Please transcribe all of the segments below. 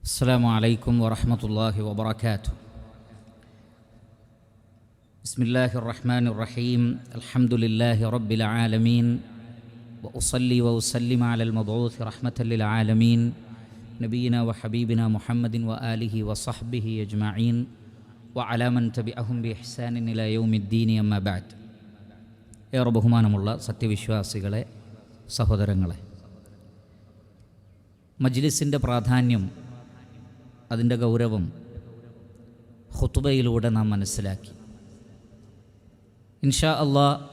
السلام عليكم ورحمة الله وبركاته بسم الله الرحمن الرحيم الحمد لله رب العالمين وأصلي وأسلم على المبعوث رحمة للعالمين نبينا وحبيبنا محمد وآله وصحبه أجمعين وعلى من تبعهم بإحسان إلى يوم الدين أما بعد ഏറെ ബഹുമാനമുള്ള സത്യവിശ്വാസികളെ സഹോദരങ്ങളെ മജ്ലിസിൻ്റെ പ്രാധാന്യം അതിന്റെ ഗൗരവം ഹുത്തുബയിലൂടെ നാം മനസ്സിലാക്കി. ഇൻഷാ അള്ളാ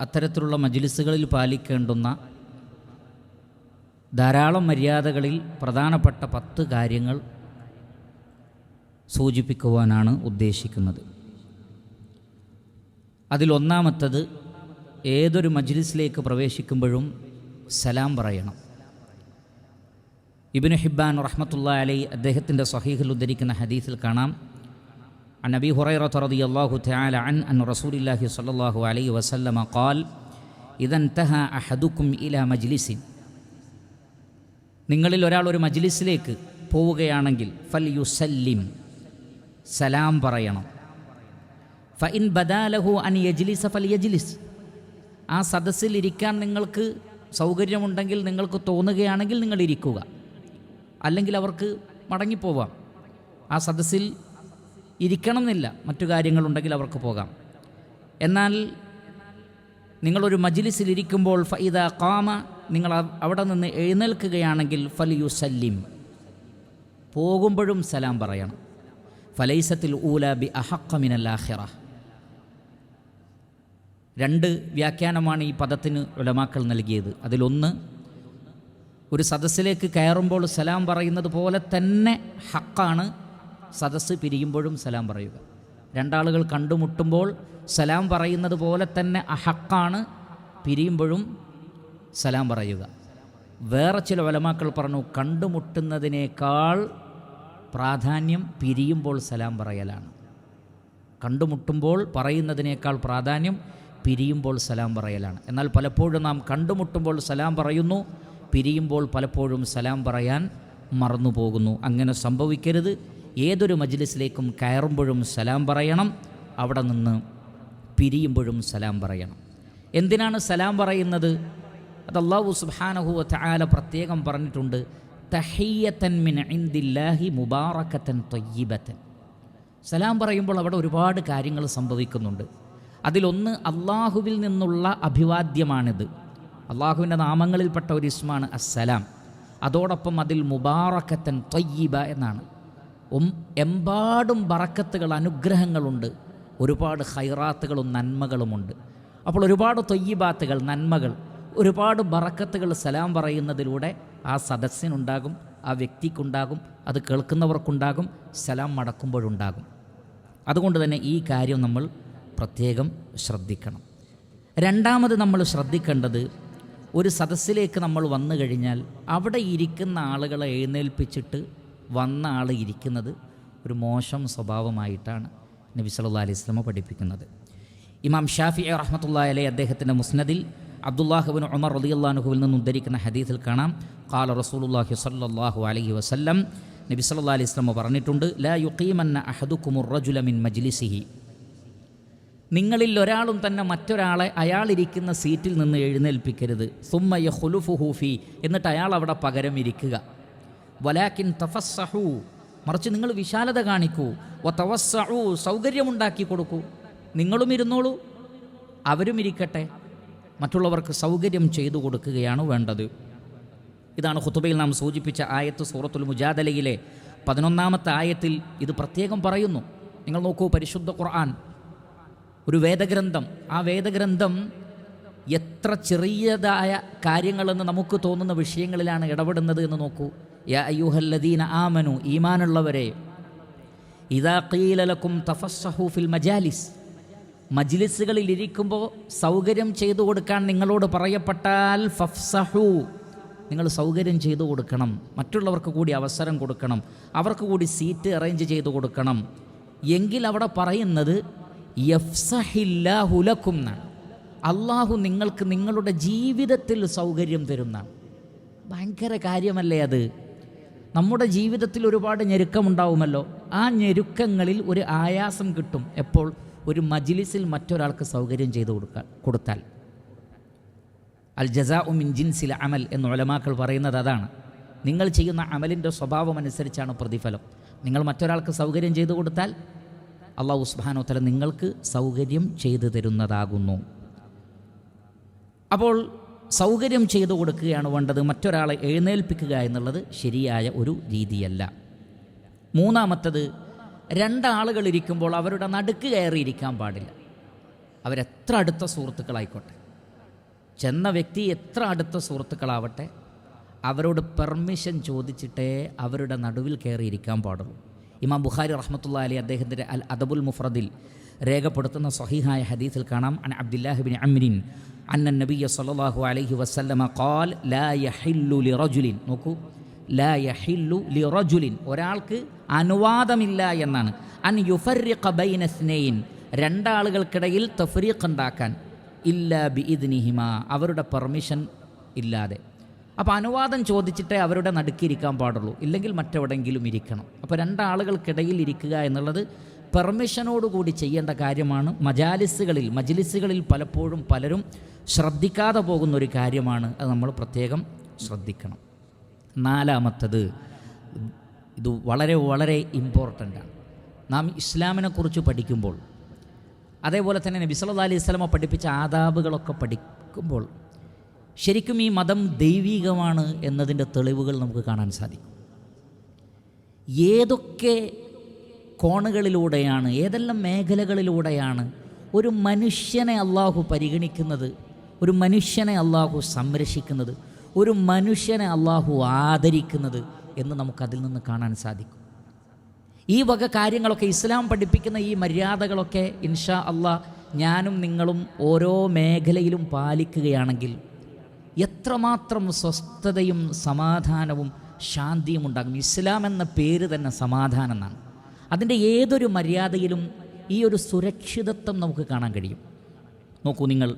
അത്തരത്തിലുള്ള മജിലിസുകളിൽ പാലിക്കേണ്ടുന്ന ധാരാളം മര്യാദകളിൽ പ്രധാനപ്പെട്ട പത്ത് കാര്യങ്ങൾ സൂചിപ്പിക്കുവാനാണ് ഉദ്ദേശിക്കുന്നത്. അതിലൊന്നാമത്തത് ഏതൊരു മജ്ലിസിലേക്ക് പ്രവേശിക്കുമ്പോഴും സലാം പറയണം. ഇബിന് ഹിബാൻ റഹ്മത്തുള്ള അലൈ അദ്ദേഹത്തിൻ്റെ സഹീഹിൽ ഉദ്ധരിക്കുന്ന ഹദീസിൽ കാണാം عن أبي هريرة رضي الله تعالى عنه أن رسول الله صلى الله عليه وسلم قال إذا انتهى أحدكم إلى مجلس നിങ്ങളിൽ ഒരാൾ ഒരു മജ്ലിസിലേക്ക് പോവുകയാണെങ്കിൽ ഫൽ യുസല്ലിം സലാം പറയണം ഫഇൻ ബദാലഹു അൻ യജ്ലിസ ഫൽ യജ്ലിസ് ആ സദസ്സിൽ ഇരിക്കാൻ നിങ്ങൾക്ക് സൗകര്യമുണ്ടെങ്കിൽ നിങ്ങൾക്ക് തോന്നുകയാണെങ്കിൽ നിങ്ങൾ ഇരിക്കുക അല്ലെങ്കിൽ അവർക്ക് മടങ്ങിപ്പോവാം. ആ സദസ്സിൽ ഇരിക്കണം എന്നില്ല മറ്റു കാര്യങ്ങളുണ്ടെങ്കിൽ അവർക്ക് പോകാം. എന്നാൽ നിങ്ങളൊരു മജിലിസിൽ ഇരിക്കുമ്പോൾ ഫൈദ കാമ നിങ്ങൾ അവ- അവിടെ നിന്ന് എഴുന്നേൽക്കുകയാണെങ്കിൽ ഫലിയു സല്ലിം പോകുമ്പോഴും സലാം പറയണം. ഫലൈസത്തിൽ ഊല ബി അഹക്കമിനൽ ആഖിറ. രണ്ട് വ്യാഖ്യാനമാണ് ഈ പദത്തിന് ഉലമാക്കൾ നൽകിയത്. അതിലൊന്ന് ഒരു സദസ്സിലേക്ക് കയറുമ്പോൾ സലാം പറയുന്നത് പോലെ തന്നെ ഹക്കാണ്. സദസ്സ് പിരിയുമ്പോഴും സലാം പറയുക. രണ്ടാളുകൾ കണ്ടുമുട്ടുമ്പോൾ സലാം പറയുന്നത് പോലെ തന്നെ അഹക്കാണ് പിരിയുമ്പോഴും സലാം പറയുക. വേറെ ചില വലമാക്കൾ പറഞ്ഞു കണ്ടുമുട്ടുന്നതിനേക്കാൾ പ്രാധാന്യം പിരിയുമ്പോൾ സലാം പറയലാണ്. കണ്ടുമുട്ടുമ്പോൾ പറയുന്നതിനേക്കാൾ പ്രാധാന്യം പിരിയുമ്പോൾ സലാം പറയലാണ്. എന്നാൽ പലപ്പോഴും നാം കണ്ടുമുട്ടുമ്പോൾ സലാം പറയുന്നു പിരിയുമ്പോൾ പലപ്പോഴും സലാം പറയാൻ മറന്നുപോകുന്നു. അങ്ങനെ സംഭവിക്കരുത്. ഏതൊരു മജ്ലിസിലേക്കും കയറുമ്പോഴും സലാം പറയണം. അവിടെ നിന്ന് പിരിയുമ്പോഴും സലാം പറയണം. എന്തിനാണ് സലാം പറയുന്നത്? അത് അള്ളാഹു സുബാനഹു വതആല പ്രത്യേകം പറഞ്ഞിട്ടുണ്ട്. തഹയ്യത്തൻ മിൻ ഇൻദില്ലാഹി മുബാറക്കത്തൻ തൊയ്യബത്തൻ സലാം പറയുമ്പോൾ അവിടെ ഒരുപാട് കാര്യങ്ങൾ സംഭവിക്കുന്നുണ്ട്. അതിലൊന്ന് അള്ളാഹുവിൽ നിന്നുള്ള അഭിവാദ്യമാണിത്. അള്ളാഹുവിന്റെ നാമങ്ങളിൽപ്പെട്ട ഒരു ഇസ്മാണ് അസ്സലാം. അതോടൊപ്പം അതിൽ മുബാറക്കത്തൻ തൊയ്യീബ എന്നാണ്. എമ്പാടും ബറക്കത്തുകൾ അനുഗ്രഹങ്ങളുണ്ട്. ഒരുപാട് ഹൈറാത്തുകളും നന്മകളുമുണ്ട്. അപ്പോൾ ഒരുപാട് തൊയ്യിബാത്തുകൾ നന്മകൾ ഒരുപാട് ബറക്കത്തുകൾ സലാം പറയുന്നതിലൂടെ ആ സദസ്സിനുണ്ടാകും ആ വ്യക്തിക്കുണ്ടാകും അത് കേൾക്കുന്നവർക്കുണ്ടാകും സലാം മടക്കുമ്പോഴുണ്ടാകും. അതുകൊണ്ട് തന്നെ ഈ കാര്യം നമ്മൾ പ്രത്യേകം ശ്രദ്ധിക്കണം. രണ്ടാമത് നമ്മൾ ശ്രദ്ധിക്കേണ്ടത് ഒരു സദസ്സിലേക്ക് നമ്മൾ വന്നു കഴിഞ്ഞാൽ അവിടെ ഇരിക്കുന്ന ആളുകളെ എഴുന്നേൽപ്പിച്ചിട്ട് വന്ന ആൾ ഇരിക്കുന്നത് ഒരു മോശം സ്വഭാവമായിട്ടാണ് നബി സല്ലാ അലൈഹി സ്വലമ പഠിപ്പിക്കുന്നത്. ഇമാം ഷാഫി റഹ്മത്തുള്ള അലൈ അദ്ദേഹത്തിന്റെ മുസ്നദിൽ അബ്ദുല്ലാഹുബിൻ ഉമർ റലിയുല്ലാഹുവിൽ നിന്ന് ഉദ്ധരിക്കുന്ന ഹദീസിൽ കാണാം. കാല റസൂലുല്ലാഹി സല്ലാഹു അലൈഹി വസല്ലം നബി സല്ലാ അലൈഹി സ്വലമ പറഞ്ഞിട്ടുണ്ട് ലാ യുക്കീമന്ന അഹദുക്കുമുറജുലമിൻ റജുല മിൻ മജ്ലിസിഹി. നിങ്ങളിൽ ഒരാളും തന്നെ മറ്റൊരാളെ അയാളിരിക്കുന്ന സീറ്റിൽ നിന്ന് എഴുന്നേൽപ്പിക്കരുത്. സുമ്മയ ഹുലുഫു ഹൂഫി എന്നിട്ട് അയാൾ അവിടെ പകരം ഇരിക്കുക. വലാക്കിൻ തഫസ്സഹു. മറിച്ച് നിങ്ങൾ വിശാലത കാണിക്കൂ. വ തവസ്സഹു സൗകര്യമുണ്ടാക്കി കൊടുക്കൂ. നിങ്ങളും ഇരുന്നോളൂ. അവരും ഇരിക്കട്ടെ. മറ്റുള്ളവർക്ക് സൗകര്യം ചെയ്തു കൊടുക്കുകയാണ് വേണ്ടത്. ഇതാണ് ഖുത്തുബയിൽ നാം സൂചിപ്പിച്ച ആയത്ത് സൂറത്തുൽ മുജാദലയിലെ പതിനൊന്നാമത്തെ ആയത്തിൽ ഇത് പ്രത്യേകം പറയുന്നു. നിങ്ങൾ നോക്കൂ പരിശുദ്ധ ഖുർആൻ. ഒരു വേദഗ്രന്ഥം. ആ വേദഗ്രന്ഥം എത്ര ചെറിയതായ കാര്യങ്ങളെന്ന് നമുക്ക് തോന്നുന്ന വിഷയങ്ങളിലാണ് ഇടപെടുന്നത് എന്ന് നോക്കൂ. യാ അയ്യൂഹല്ലദീന ആമനു ഈമാനുള്ളവരെ ഇതാ കീലലക്കും തഫസ്സഹൂഫിൽ മജാലിസ്. മജ്ലിസുകളിൽ ഇരിക്കുമ്പോൾ സൗകര്യം ചെയ്തു കൊടുക്കാൻ നിങ്ങളോട് പറയപ്പെട്ടാൽ ഫഫ്സഹു. നിങ്ങൾ സൗകര്യം ചെയ്തു കൊടുക്കണം. മറ്റുള്ളവർക്ക് കൂടി അവസരം കൊടുക്കണം. അവർക്ക് കൂടി സീറ്റ് അറേഞ്ച് ചെയ്തു കൊടുക്കണം. എങ്കിൽ അവിടെ പറയുന്നത് യഫ്സഹില്ലാഹുലക്കും അള്ളാഹു നിങ്ങൾക്ക് നിങ്ങളുടെ ജീവിതത്തിൽ സൗകര്യം തരുന്നതാണ് ഭയങ്കര കാര്യമല്ലേ അത്? നമ്മുടെ ജീവിതത്തിൽ ഒരുപാട് ഞെരുക്കമുണ്ടാവുമല്ലോ. ആ ഞെരുക്കങ്ങളിൽ ഒരു ആയാസം കിട്ടും എപ്പോൾ? ഒരു മജിലിസിൽ മറ്റൊരാൾക്ക് സൗകര്യം ചെയ്തു കൊടുക്കാൻ കൊടുത്താൽ. അൽ ജസാ ഉമിൻ ജിൻസിൽ അമൽ എന്ന് ഒലമാക്കൾ പറയുന്നത് അതാണ്. നിങ്ങൾ ചെയ്യുന്ന അമലിന്റെ സ്വഭാവം അനുസരിച്ചാണ് പ്രതിഫലം. നിങ്ങൾ മറ്റൊരാൾക്ക് സൗകര്യം ചെയ്തു കൊടുത്താൽ അള്ളാഹു സുബാനോ തല നിങ്ങൾക്ക് സൗകര്യം ചെയ്തു തരുന്നതാകുന്നു. അപ്പോൾ സൗകര്യം ചെയ്തു കൊടുക്കുകയാണ് വേണ്ടത് മറ്റൊരാളെ എഴുന്നേൽപ്പിക്കുക എന്നുള്ളത് ശരിയായ ഒരു രീതിയല്ല. മൂന്നാമത്തത് രണ്ടാളുകൾ ഇരിക്കുമ്പോൾ അവരുടെ നടുക്ക് കയറിയിരിക്കാൻ പാടില്ല. അവരെത്ര അടുത്ത സുഹൃത്തുക്കളായിക്കോട്ടെ. ചെന്ന വ്യക്തി എത്ര അടുത്ത സുഹൃത്തുക്കളാവട്ടെ അവരോട് പെർമിഷൻ ചോദിച്ചിട്ടേ അവരുടെ നടുവിൽ കയറിയിരിക്കാൻ പാടുള്ളൂ. ഇമാം ബുഖാരി റഹ്മത്തുള്ള അലി അദ്ദേഹത്തിന്റെ അൽ അദബുൽ മുഫ്രദിൽ രേഖപ്പെടുത്തുന്ന സഹീഹായ ഹദീസിൽ കാണാം. അൻ അബ്ദുല്ലാഹിബിൻ അമ്രിൻ അന്ന നബിയ സല്ലല്ലാഹു അലൈഹി വസ്ലമ ഖാൽ ലാ യഹില്ലു നോക്കൂ. ലാ യഹില്ലു ഒരാൾക്ക് അനുവാദമില്ല എന്നാണ്. അൻ യുഫർരിഖ ബൈന സ്നൈൻ രണ്ടാളുകൾക്കിടയിൽ തഫ്രീഖ് ഉണ്ടാക്കാൻ. ഇല്ല ബി ഇദ്നിഹിമ അവരുടെ പെർമിഷൻ ഇല്ലാതെ. അപ്പോൾ അനുവാദം ചോദിച്ചിട്ടേ അവരുടെ നടുക്കിരിക്കാൻ പാടുള്ളൂ. ഇല്ലെങ്കിൽ മറ്റെവിടെങ്കിലും ഇരിക്കണം. അപ്പോൾ രണ്ടാളുകൾക്കിടയിൽ ഇരിക്കുക എന്നുള്ളത് പെർമിഷനോടുകൂടി ചെയ്യേണ്ട കാര്യമാണ്. മജാലിസുകളിൽ മജ്ലിസുകളിൽ പലപ്പോഴും പലരും ശ്രദ്ധിക്കാതെ പോകുന്ന ഒരു കാര്യമാണ്. അത് നമ്മൾ പ്രത്യേകം ശ്രദ്ധിക്കണം. നാലാമത്തത് ഇത് വളരെ വളരെ ഇമ്പോർട്ടന്റാണ് നാം ഇസ്ലാമിനെക്കുറിച്ച് പഠിക്കുമ്പോൾ അതേപോലെ തന്നെ നബി സല്ലല്ലാഹു അലൈഹി വസല്ലമ പഠിപ്പിച്ച ആദാബുകളൊക്കെ പഠിക്കുമ്പോൾ ശരിക്കും ഈ മതം ദൈവീകമാണ് എന്നതിന്റെ തെളിവുകൾ നമുക്ക് കാണാൻ സാധിക്കും. ഏതൊക്കെ കോണുകളിലൂടെയാണ് ഏതെല്ലാം മേഖലകളിലൂടെയാണ് ഒരു മനുഷ്യനെ അള്ളാഹു പരിഗണിക്കുന്നത് ഒരു മനുഷ്യനെ അള്ളാഹു സംരക്ഷിക്കുന്നത് ഒരു മനുഷ്യനെ അള്ളാഹു ആദരിക്കുന്നത് എന്ന് നമുക്കതിൽ നിന്ന് കാണാൻ സാധിക്കും. ഈ വക കാര്യങ്ങളൊക്കെ ഇസ്ലാം പഠിപ്പിക്കുന്ന ഈ മര്യാദകളൊക്കെ ഇൻഷാ അള്ളാ ഞാനും നിങ്ങളും ഓരോ മേഖലയിലും പാലിക്കുകയാണെങ്കിൽ എത്രമാത്രം സ്വസ്ഥതയും സമാധാനവും ശാന്തിയും ഉണ്ടാകും. ഇസ്ലാം എന്ന പേര് തന്നെ സമാധാനം എന്നാണ്. അതിന്റെ ഏതൊരു മര്യാദയിലും ഈ ഒരു സുരക്ഷിതത്വം നമുക്ക് കാണാൻ കഴിയും. നോക്കൂ നിങ്ങൾ.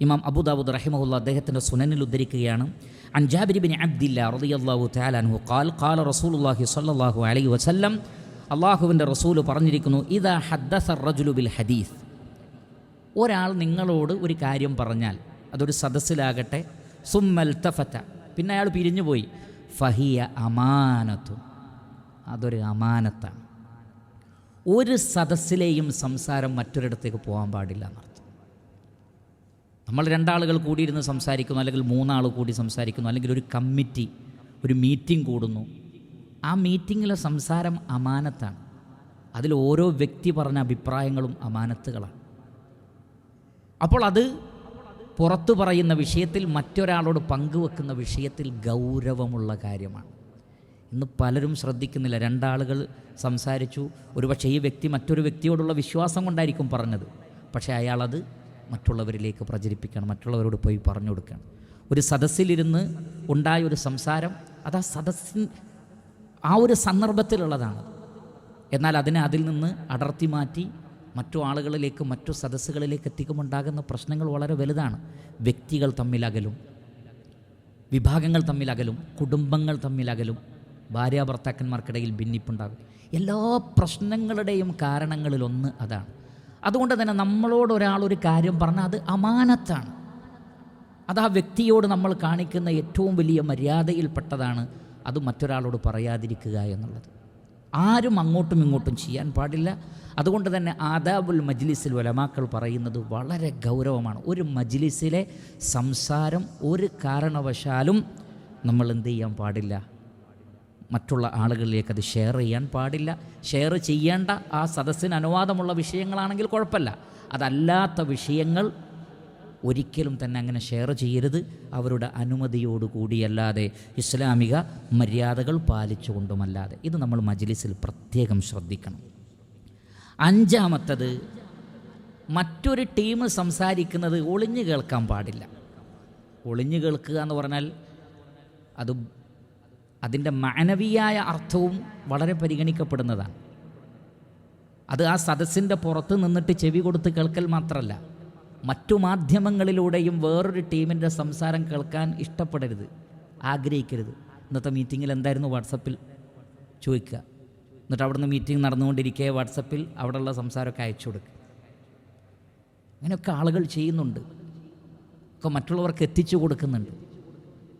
ഇമാം അബുദാബുദ് റഹിമഹുല്ല അദ്ദേഹത്തിന്റെ സുനനിൽ ഉദ്ധരിക്കുകയാണ്. അൻജാബിരിബിൻ അബ്ദില്ല റളിയല്ലാഹു തആല അൻഹു ഖാൽ റസൂലുല്ലാഹി സ്വല്ലല്ലാഹു അലൈഹി വസല്ലം അള്ളാഹുവിന്റെ റസൂൽ പറഞ്ഞിരിക്കുന്നു ഇദാ ഹദ്ദസ റജുലു ബിൽ ഹദീസ്. ഒരാൾ നിങ്ങളോട് ഒരു കാര്യം പറഞ്ഞാൽ അതൊരു സദസ്സിലാകട്ടെ. സുമ്മൽ തഫറ്റ പിന്നെ അയാൾ പിരിഞ്ഞുപോയി. ഫഹിയ അമാനത്തു. അതൊരു അമാനത്താണ്. ഒരു സദസ്സിലെയും സംസാരം മറ്റൊരിടത്തേക്ക് പോകാൻ പാടില്ല എന്നർത്ഥം. നമ്മൾ രണ്ടാളുകൾ കൂടിയിരുന്ന് സംസാരിക്കുന്നു അല്ലെങ്കിൽ മൂന്നാൾ കൂടി സംസാരിക്കുന്നു അല്ലെങ്കിൽ ഒരു കമ്മിറ്റി ഒരു മീറ്റിംഗ് കൂടുന്നു. ആ മീറ്റിങ്ങിലെ സംസാരം അമാനത്താണ്. അതിൽ ഓരോ വ്യക്തി പറഞ്ഞ അഭിപ്രായങ്ങളും അമാനത്തുകളാണ്. അപ്പോൾ അത് പുറത്തു പറയുന്ന വിഷയത്തിൽ മറ്റൊരാളോട് പങ്കുവെക്കുന്ന വിഷയത്തിൽ ഗൗരവമുള്ള കാര്യമാണ്. ഇന്ന് പലരും ശ്രദ്ധിക്കുന്നില്ല. രണ്ടാളുകൾ സംസാരിച്ചു. ഒരുപക്ഷെ ഈ വ്യക്തി മറ്റൊരു വ്യക്തിയോടുള്ള വിശ്വാസം കൊണ്ടായിരിക്കും പറഞ്ഞത്. പക്ഷേ അയാളത് മറ്റുള്ളവരിലേക്ക് പ്രചരിപ്പിക്കണം. മറ്റുള്ളവരോട് പോയി പറഞ്ഞു കൊടുക്കണം. ഒരു സദസ്സിലിരുന്ന് ഉണ്ടായ ഒരു സംസാരം അത് ആ സദസ്സിൻ ആ ഒരു സന്ദർഭത്തിലുള്ളതാണ്. എന്നാൽ അതിനെ അതിൽ നിന്ന് അടർത്തി മാറ്റി മറ്റു ആളുകളിലേക്ക് മറ്റു സദസ്സുകളിലേക്ക് എത്തിക്കുമ്പോൾ ഉണ്ടാകുന്ന പ്രശ്നങ്ങൾ വളരെ വലുതാണ്. വ്യക്തികൾ തമ്മിലകലും വിഭാഗങ്ങൾ തമ്മിലകലും കുടുംബങ്ങൾ തമ്മിലകലും ഭാര്യ ഭർത്താക്കന്മാർക്കിടയിൽ ഭിന്നിപ്പുണ്ടാകും. എല്ലാ പ്രശ്നങ്ങളുടെയും കാരണങ്ങളിലൊന്ന് അതാണ്. അതുകൊണ്ട് തന്നെ നമ്മളോട് ഒരാൾ ഒരു കാര്യം പറഞ്ഞാൽ അത് അമാനത്താണ്. അത് ആ വ്യക്തിയോട് നമ്മൾ കാണിക്കുന്ന ഏറ്റവും വലിയ മര്യാദയിൽപ്പെട്ടതാണ്. അത് മറ്റൊരാളോട് പറയാതിരിക്കുക എന്നുള്ളത്. ആരും അങ്ങോട്ടും ഇങ്ങോട്ടും ചെയ്യാൻ പാടില്ല. അതുകൊണ്ട് തന്നെ ആദാബുൽ മജ്ലിസിൽ വലമാക്കൾ പറയുന്നത് വളരെ ഗൗരവമാണ്. ഒരു മജ്ലിസിലെ സംസാരം ഒരു കാരണവശാലും നമ്മൾ എന്ത് ചെയ്യാൻ പാടില്ല. മറ്റുള്ള ആളുകളിലേക്ക് അത് ഷെയർ ചെയ്യാൻ പാടില്ല. ഷെയർ ചെയ്യേണ്ട ആ സദസ്സിന് അനുവാദമുള്ള വിഷയങ്ങളാണെങ്കിൽ കുഴപ്പമില്ല. അതല്ലാത്ത വിഷയങ്ങൾ ഒരിക്കലും തന്നെ അങ്ങനെ ഷെയർ ചെയ്യരുത്. അവരുടെ അനുമതിയോടുകൂടിയല്ലാതെ ഇസ്ലാമിക മര്യാദകൾ പാലിച്ചുകൊണ്ടുമല്ലാതെ. ഇത് നമ്മൾ മജ്ലിസിൽ പ്രത്യേകം ശ്രദ്ധിക്കണം. അഞ്ചാമത്തത് മറ്റൊരു ടീം സംസാരിക്കുന്നത് ഒളിഞ്ഞു കേൾക്കാൻ പാടില്ല. ഒളിഞ്ഞു കേൾക്കുക എന്ന് പറഞ്ഞാൽ അത് അതിന്റെ മാനവീയായ അർത്ഥവും വളരെ പരിഗണിക്കപ്പെടുന്നതാണ്. അത് ആ സദസ്സിന്റെ പുറത്ത് നിന്നിട്ട് ചെവി കൊടുത്ത് കേൾക്കൽ മാത്രമല്ല മറ്റു മാധ്യമങ്ങളിലൂടെയും വേറൊരു ടീമിന്റെ സംസാരം കേൾക്കാൻ ഇഷ്ടപ്പെടരുത് ആഗ്രഹിക്കരുത്. ഇന്നത്തെ മീറ്റിങ്ങിൽ എന്തായിരുന്നു വാട്സപ്പിൽ? ചോദിക്കുക. എന്നിട്ട് അവിടുന്ന് മീറ്റിംഗ് നടന്നുകൊണ്ടിരിക്കെ വാട്സപ്പിൽ അവിടെയുള്ള സംസാരമൊക്കെ അയച്ചു കൊടുക്കുക അങ്ങനെയൊക്കെ ആളുകൾ ചെയ്യുന്നുണ്ട്. ഒക്കെ മറ്റുള്ളവർക്ക് എത്തിച്ചു കൊടുക്കുന്നുണ്ട്.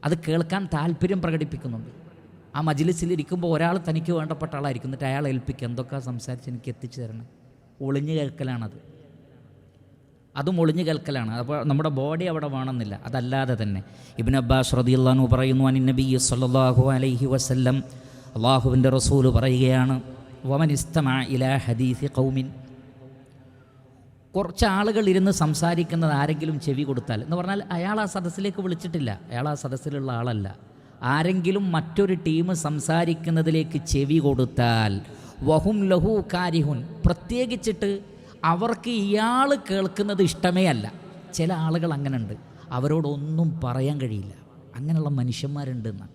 അത് കേൾക്കാൻ താല്പര്യം പ്രകടിപ്പിക്കുന്നുണ്ട്. ആ മജിലിസിലിരിക്കുമ്പോൾ ഒരാൾ തനിക്ക് വേണ്ടപ്പെട്ട ആളായിരിക്കും. എന്നിട്ട് അയാൾ ഏൽപ്പിക്കുക എന്തൊക്കെ സംസാരിച്ച് എനിക്ക് എത്തിച്ചു തരണം? ഒളിഞ്ഞു കേൾക്കലാണത്. അതും ഒളിഞ്ഞു കേൾക്കലാണ്. അപ്പോൾ നമ്മുടെ ബോഡി അവിടെ വേണമെന്നില്ല. അതല്ലാതെ തന്നെ. ഇബിൻ അബ്ബാസ് റദിയുള്ളാഹു പറയുന്നു അനി നബി സല്ലല്ലാഹു അലൈഹി വസല്ലം. അള്ളാഹുവിന്റെ റസൂൽ പറയുകയാണ് വമൻ ഇസ്തമ ഇലാ ഹദീസി കൗമിൻ കുറച്ച് ആളുകൾ ഇരുന്ന് സംസാരിക്കുന്നത് ആരെങ്കിലും ചെവി കൊടുത്താൽ എന്ന് പറഞ്ഞാൽ അയാൾ ആ സദസ്സിലേക്ക് വിളിച്ചിട്ടില്ല. അയാൾ ആ സദസ്സിലുള്ള ആളല്ല. ആരെങ്കിലും മറ്റൊരു ടീം സംസാരിക്കുന്നതിലേക്ക് ചെവി കൊടുത്താൽ വഹും ലഹു കാരിഹുൻ. പ്രത്യേകിച്ചിട്ട് അവർക്ക് ഇയാൾ കേൾക്കുന്നത് ഇഷ്ടമേ അല്ല. ചില ആളുകൾ അങ്ങനെ ഉണ്ട് അവരോടൊന്നും പറയാൻ കഴിയില്ല. അങ്ങനെയുള്ള മനുഷ്യന്മാരുണ്ട് എന്നാണ്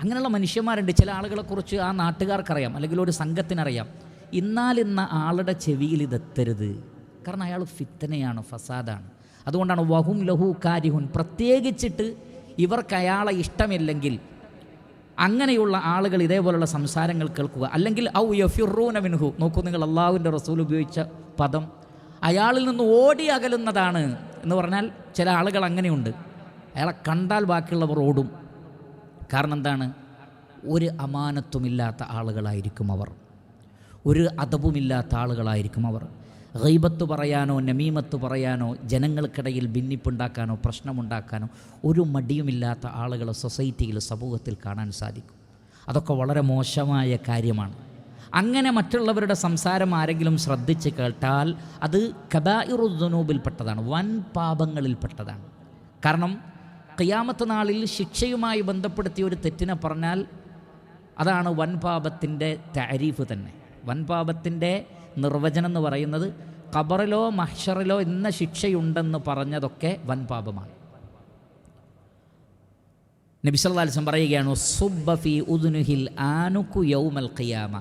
അങ്ങനെയുള്ള മനുഷ്യന്മാരുണ്ട്. ചില ആളുകളെക്കുറിച്ച് ആ നാട്ടുകാർക്കറിയാം. അല്ലെങ്കിൽ ഒരു സംഘത്തിനറിയാം. ഇന്നാലിന്ന ആളുടെ ചെവിയിൽ ഇതെത്തരുത് കാരണം അയാൾ ഫിത്തനയാണ് ഫസാദാണ്. അതുകൊണ്ടാണ് വഹും ലഹു കാര്യഹുൻ പ്രത്യേകിച്ചിട്ട് ഇവർക്ക് അയാളെ ഇഷ്ടമില്ലെങ്കിൽ അങ്ങനെയുള്ള ആളുകൾ ഇതേപോലുള്ള സംസാരങ്ങൾ കേൾക്കുക. അല്ലെങ്കിൽ ഔ യഫിറൂന മിൻഹു. നോക്കൂ നിങ്ങൾ അള്ളാഹുവിന്റെ റസൂൽ ഉപയോഗിച്ച പദം. അയാളിൽ നിന്ന് ഓടി അകലുന്നതാണ് എന്ന് പറഞ്ഞാൽ ചില ആളുകൾ അങ്ങനെയുണ്ട്. അയാളെ കണ്ടാൽ ബാക്കിയുള്ളവർ ഓടും. കാരണം എന്താണ്? ഒരു അമാനത്വമില്ലാത്ത ആളുകളായിരിക്കും അവർ. ഒരു അതവുമില്ലാത്ത ആളുകളായിരിക്കും അവർ. ഗൈബത്ത് പറയാനോ നമീമത്ത് പറയാനോ ജനങ്ങൾക്കിടയിൽ ഭിന്നിപ്പുണ്ടാക്കാനോ പ്രശ്നമുണ്ടാക്കാനോ ഒരു മടിയുമില്ലാത്ത ആളുകളെ സൊസൈറ്റിയിൽ സമൂഹത്തിൽ കാണാൻ സാധിക്കും. അതൊക്കെ വളരെ മോശമായ കാര്യമാണ്. അങ്ങനെ മറ്റുള്ളവരുടെ സംസാരം ആരെങ്കിലും ശ്രദ്ധിച്ച് കേട്ടാൽ അത് കബായിറുദ്നൂബിൽപ്പെട്ടതാണ് വൻ പാപങ്ങളിൽപ്പെട്ടതാണ്. കാരണം ഖിയാമത്ത് നാളിൽ ശിക്ഷയുമായി ബന്ധപ്പെടുത്തിയ ഒരു തെറ്റിനെ പറഞ്ഞാൽ അതാണ് വൻപാപത്തിന്റെ താരീഫ് തന്നെ. വൻപാപത്തിന്റെ നിർവചനം എന്ന് പറയുന്നത് ഖബറിലോ മഹ്ഷറിലോ ഇന്ന ശിക്ഷയുണ്ടെന്ന് പറഞ്ഞതൊക്കെ വൻപാപമാണ് നബിസല്ലാസ്ലം പറയുകയാണ് സുബ്ബഫി ഉദുനുഹിൽ ആനുക്കു യൗമൽ ഖിയാമ.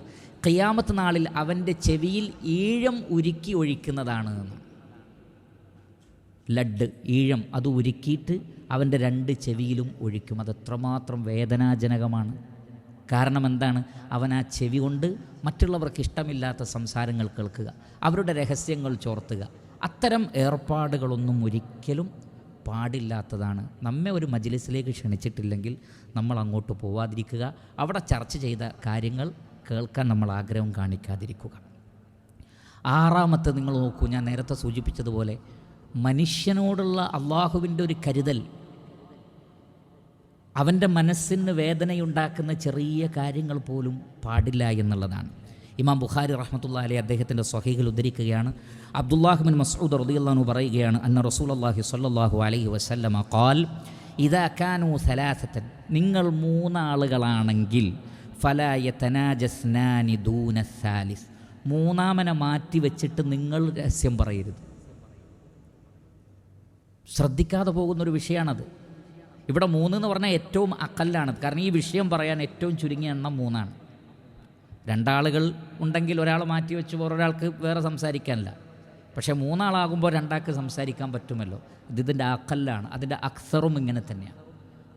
ഖിയാമത്ത് നാളിൽ അവന്റെ ചെവിയിൽ ഈഴം ഉരുക്കി ഒഴിക്കുന്നതാണ് ലഡ് ഈഴം അത് ഉരുക്കിയിട്ട് അവന്റെ രണ്ട് ചെവിയിലും ഒഴിക്കും. അത് എത്രമാത്രം വേദനാജനകമാണ്. കാരണം എന്താണ്? അവൻ ആ ചെവി കൊണ്ട് മറ്റുള്ളവർക്ക് ഇഷ്ടമില്ലാത്ത സംസാരങ്ങൾ കേൾക്കുക അവരുടെ രഹസ്യങ്ങൾ ചോർത്തുക. അത്തരം ഏർപ്പാടുകളൊന്നും ഒരിക്കലും പാടില്ലാത്തതാണ്. നമ്മെ ഒരു മജ്ലിസിലേക്ക് ക്ഷണിച്ചിട്ടില്ലെങ്കിൽ നമ്മൾ അങ്ങോട്ട് പോവാതിരിക്കുക അവിടെ ചർച്ച ചെയ്ത കാര്യങ്ങൾ കേൾക്കാൻ നമ്മൾ ആഗ്രഹം കാണിക്കാതിരിക്കുക. ആറാമത്തെ നിങ്ങൾ നോക്കൂ ഞാൻ നേരത്തെ സൂചിപ്പിച്ചതുപോലെ മനുഷ്യനോടുള്ള അള്ളാഹുവിന്റെ ഒരു കരുതൽ അവന്റെ മനസ്സിന് വേദനയുണ്ടാക്കുന്ന ചെറിയ കാര്യങ്ങൾ പോലും പാടില്ല എന്നുള്ളതാണ്. ഇമാം ബുഖാരി റഹ്മത്തുള്ള അലി അദ്ദേഹത്തിന്റെ സ്വഹീഹിൽ ഉദ്ധരിക്കുകയാണ്. അബ്ദുല്ലാഹ്മിൻ മസൂദ് റദിയുള്ളാഹു പറയുകയാണ് അന്ന റസൂൽ അള്ളാഹി സല്ലാഹു അലൈഹി വസല്ലമ കാൽ ഇതാ കാനു സലാസത്തൻ നിങ്ങൾ മൂന്നാളുകളാണെങ്കിൽ ഫലായ തനാജസ്നാനി ദൂന സാലിസ് മൂന്നാമനെ മാറ്റി വെച്ചിട്ട് നിങ്ങൾ രഹസ്യം പറയരുത്. ശ്രദ്ധിക്കാതെ പോകുന്നൊരു വിഷയമാണത് ഇവിടെ മൂന്ന് എന്ന് പറഞ്ഞാൽ ഏറ്റവും അക്കല്ലാണ് കാരണം ഈ വിഷയം പറയാൻ ഏറ്റവും ചുരുങ്ങിയ എണ്ണം മൂന്നാണ്. രണ്ടാളുകൾ ഉണ്ടെങ്കിൽ ഒരാൾ മാറ്റി വെച്ച് വേറൊരാൾക്ക് വേറെ സംസാരിക്കാനില്ല. പക്ഷേ മൂന്നാളാകുമ്പോൾ രണ്ടാൾക്ക് സംസാരിക്കാൻ പറ്റുമല്ലോ. ഇത് ഇതിന്റെ അക്കല്ലാണ് അതിന്റെ അക്സറും ഇങ്ങനെ തന്നെയാണ്.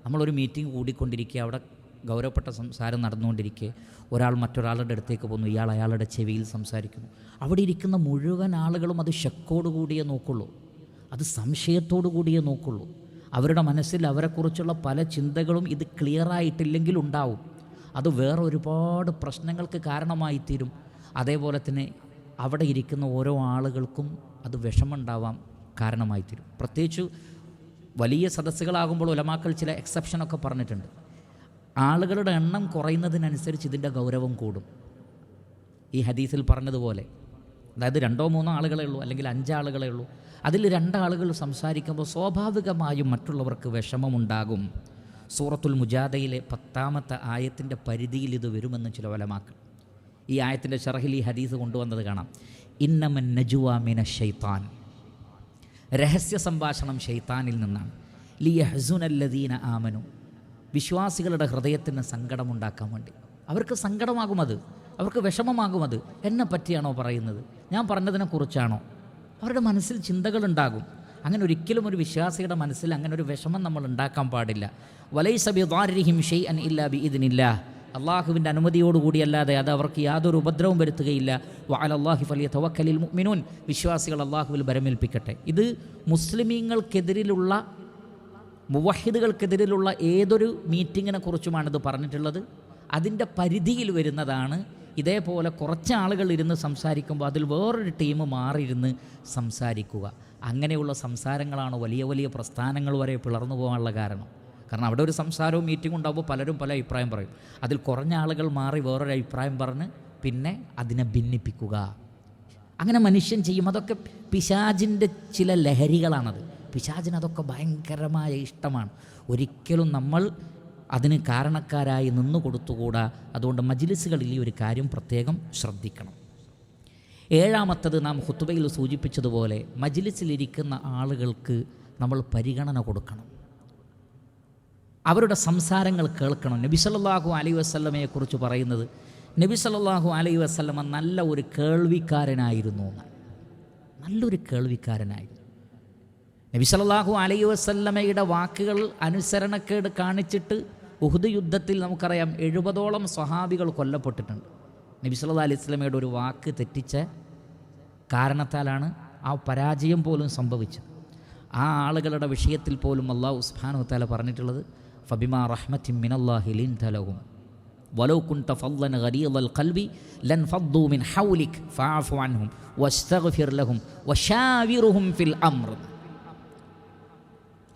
നമ്മളൊരു മീറ്റിംഗ് കൂടിക്കൊണ്ടിരിക്കുക അവിടെ ഗൗരവപ്പെട്ട സംസാരം നടന്നുകൊണ്ടിരിക്കെ ഒരാൾ മറ്റൊരാളുടെ അടുത്തേക്ക് പോകുന്നു ഇയാൾ അയാളുടെ ചെവിയിൽ സംസാരിക്കുന്നു. അവിടെ ഇരിക്കുന്ന മുഴുവൻ ആളുകളും അത് ഷെക്കോടുകൂടിയേ നോക്കുള്ളൂ. അത് സംശയത്തോടു കൂടിയേ നോക്കുള്ളൂ. അവരുടെ മനസ്സിൽ അവരെക്കുറിച്ചുള്ള പല ചിന്തകളും ഇത് ക്ലിയറായിട്ടില്ലെങ്കിൽ ഉണ്ടാവും. അത് വേറെ ഒരുപാട് പ്രശ്നങ്ങൾക്ക് കാരണമായി തീരും അതേപോലെ തന്നെ അവിടെ ഇരിക്കുന്ന ഓരോ ആളുകൾക്കും അത് വിഷമമുണ്ടാവാം കാരണമായി തീരും പ്രത്യേകിച്ച് വലിയ സദസ്സുകളാകുമ്പോൾ ഒലമാക്കൾ ചില എക്സെപ്ഷനൊക്കെ പറഞ്ഞിട്ടുണ്ട്. ആളുകളുടെ എണ്ണം കുറയുന്നതിനനുസരിച്ച് ഇതിന്റെ ഗൗരവം കൂടും. ഈ ഹദീസിൽ പറഞ്ഞതുപോലെ അതായത് രണ്ടോ മൂന്നോ ആളുകളെ ഉള്ളൂ അല്ലെങ്കിൽ അഞ്ചാളുകളെ ഉള്ളൂ. അതിൽ രണ്ടാളുകൾ സംസാരിക്കുമ്പോൾ സ്വാഭാവികമായും മറ്റുള്ളവർക്ക് വിഷമമുണ്ടാകും. സൂറത്തുൽ മുജാദയിലെ പത്താമത്തെ ആയത്തിന്റെ പരിധിയിൽ ഇത് വരുമെന്ന് ചില വലമാക്കൾ. ഈ ആയത്തിന്റെ ഷറഹിൽ ഈ ഹദീസ് കൊണ്ടുവന്നത് കാണാം. ഇന്നമൻ നജുവാമിന ഷെയ്ത്താൻ രഹസ്യ സംഭാഷണം ഷെയ്ത്താനിൽ നിന്നാണ്. ലി ഹസുനല്ലദീന ആമനു. വിശ്വാസികളുടെ ഹൃദയത്തിന് സങ്കടമുണ്ടാക്കാൻ വേണ്ടി. അവർക്ക് സങ്കടമാകും അത്. അവർക്ക് വിഷമമാകും അത്. എന്നെ പറ്റിയാണോ പറയുന്നത്? ഞാൻ പറഞ്ഞതിനെക്കുറിച്ചാണോ? അവരുടെ മനസ്സിൽ ചിന്തകളുണ്ടാകും. അങ്ങനെ ഒരിക്കലും ഒരു വിശ്വാസിയുടെ മനസ്സിൽ അങ്ങനെ ഒരു വിഷമം നമ്മൾ ഉണ്ടാക്കാൻ പാടില്ല. വലൈ സബി ദ്വാരിഹിം ഷെയ് അൻ ഇല്ലാ ബി ഇതിനില്ല അള്ളാഹുവിന്റെ അനുമതിയോടുകൂടിയല്ലാതെ അത് അവർക്ക് യാതൊരു ഉപദ്രവം വരുത്തുകയില്ല. വഅല അള്ളാഹി ഫലിയ തവക്കലിൽ മുഅ്മിനൂൻ. വിശ്വാസികൾ അള്ളാഹുവിൽ ഭരമേൽപ്പിക്കട്ടെ ഇത് മുസ്ലിമീങ്ങൾക്കെതിരിലുള്ള മുവഹിദുകൾക്കെതിരിലുള്ള ഏതൊരു മീറ്റിങ്ങിനെ കുറിച്ചുമാണിത് പറഞ്ഞിട്ടുള്ളത്. അതിന്റെ പരിധിയിൽ വരുന്നതാണ് ഇതേപോലെ കുറച്ച് ആളുകൾ ഇരുന്ന് സംസാരിക്കുമ്പോൾ അതിൽ വേറൊരു ടീം മാറിയിരുന്ന് സംസാരിക്കുക. അങ്ങനെയുള്ള സംസാരങ്ങളാണ് വലിയ വലിയ പ്രസ്ഥാനങ്ങൾ വരെ പിളർന്നു പോകാനുള്ള കാരണം. കാരണം അവിടെ ഒരു സംസാരവും മീറ്റിംഗ് ഉണ്ടാകുമ്പോൾ പലരും പല അഭിപ്രായം പറയും. അതിൽ കുറഞ്ഞ ആളുകൾ മാറി വേറൊരു അഭിപ്രായം പറഞ്ഞ് പിന്നെ അതിനെ ഭിന്നിപ്പിക്കുക. അങ്ങനെ മനുഷ്യൻ ചെയ്യും. അതൊക്കെ പിശാജിന്റെ ചില ലഹരികളാണത്. പിശാജിന് അതൊക്കെ ഭയങ്കരമായ ഇഷ്ടമാണ്. ഒരിക്കലും നമ്മൾ അതിന് കാരണക്കാരായി നിന്നു കൊടുത്തുകൂടാ? അതുകൊണ്ട് മജിലിസുകളിൽ ഈ ഒരു കാര്യം പ്രത്യേകം ശ്രദ്ധിക്കണം. ഏഴാമത്തത് നാം ഹുത്തുബയിൽ സൂചിപ്പിച്ചതുപോലെ മജിലിസിലിരിക്കുന്ന ആളുകൾക്ക് നമ്മൾ പരിഗണന കൊടുക്കണം. അവരുടെ സംസാരങ്ങൾ കേൾക്കണം. നബി സല്ലാഹു അലൈ വസ്ലമയെക്കുറിച്ച് പറയുന്നത് നബി സല്ലാഹു അലൈ വസ്ലമ നല്ല ഒരു കേൾവിക്കാരനായിരുന്നു. നല്ലൊരു കേൾവിക്കാരനായിരുന്നു. നബി സല്ലല്ലാഹു അലൈഹി വസല്ലമയുടെ വാക്കുകൾ അനുസരണക്കേട് കാണിച്ചിട്ട് ഉഹുദ് യുദ്ധത്തിൽ നമുക്കറിയാം എഴുപതോളം സ്വഹാബികൾ കൊല്ലപ്പെട്ടിട്ടുണ്ട് നബി സല്ലല്ലാഹു അലൈഹി വസല്ലമയുടെ ഒരു വാക്ക് തെറ്റിച്ച കാരണത്താലാണ് ആ പരാജയം പോലും സംഭവിച്ചത് ആ ആളുകളുടെ വിഷയത്തിൽ പോലും അള്ളാഹു സുബ്ഹാനഹു തആല പറഞ്ഞിട്ടുള്ളത് ഫബിമാ റഹ്മത്തിൻ മിനല്ലാഹി ലിൻത ലഹും ولو كنت فظا غليظ القلب لانفضوا من حولك فاعف عنهم واستغفر لهم وشاورهم في الامر